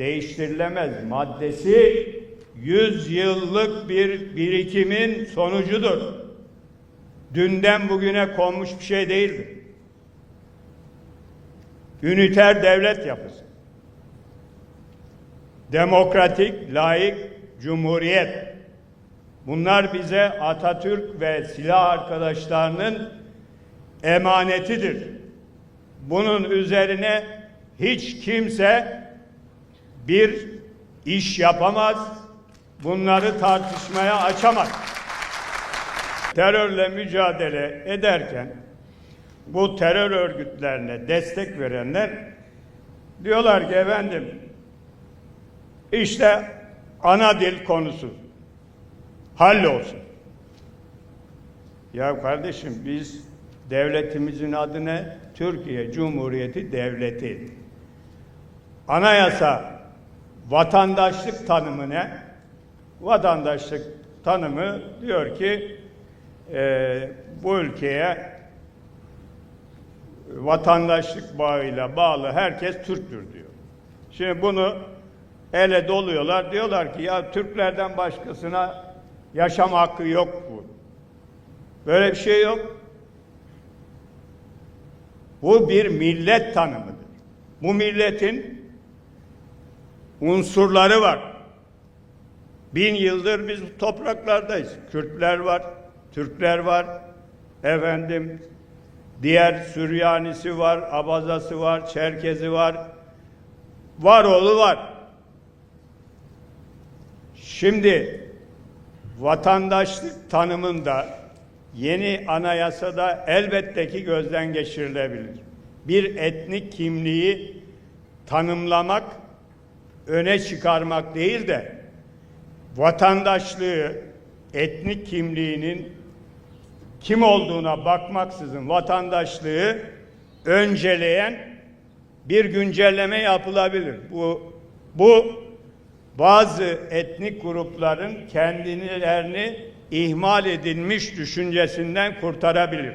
değiştirilemez maddesi 100 yıllık bir birikimin sonucudur. Dünden bugüne konmuş bir şey değildir. Üniter devlet yapısı. Demokratik, layık cumhuriyet. Bunlar bize Atatürk ve silah arkadaşlarının emanetidir. Bunun üzerine hiç kimse bir iş yapamaz, bunları tartışmaya açamaz. Terörle mücadele ederken bu terör örgütlerine destek verenler diyorlar ki efendim işte ana dil konusu hallolsun. Ya kardeşim biz devletimizin adı ne? Türkiye Cumhuriyeti Devleti. Anayasa vatandaşlık tanımı ne? Vatandaşlık tanımı diyor ki e, bu ülkeye vatandaşlık bağıyla bağlı herkes Türktür diyor. Şimdi bunu ele doluyorlar. Diyorlar ki ya Türklerden başkasına yaşam hakkı yok bu. Böyle bir şey yok. Bu bir millet tanımıdır. Bu milletin unsurları var. Bin yıldır biz topraklardayız. Kürtler var, Türkler var, efendim diğer Süryanisi var, Abazası var, Çerkezi var, Varoğlu var. Şimdi vatandaşlık tanımında yeni anayasada elbette ki gözden geçirilebilir. Bir etnik kimliği tanımlamak, öne çıkarmak değil de vatandaşlığı, etnik kimliğinin kim olduğuna bakmaksızın vatandaşlığı önceleyen bir güncelleme yapılabilir. Bu bu bazı etnik grupların kendilerini ihmal edilmiş düşüncesinden kurtarabilir.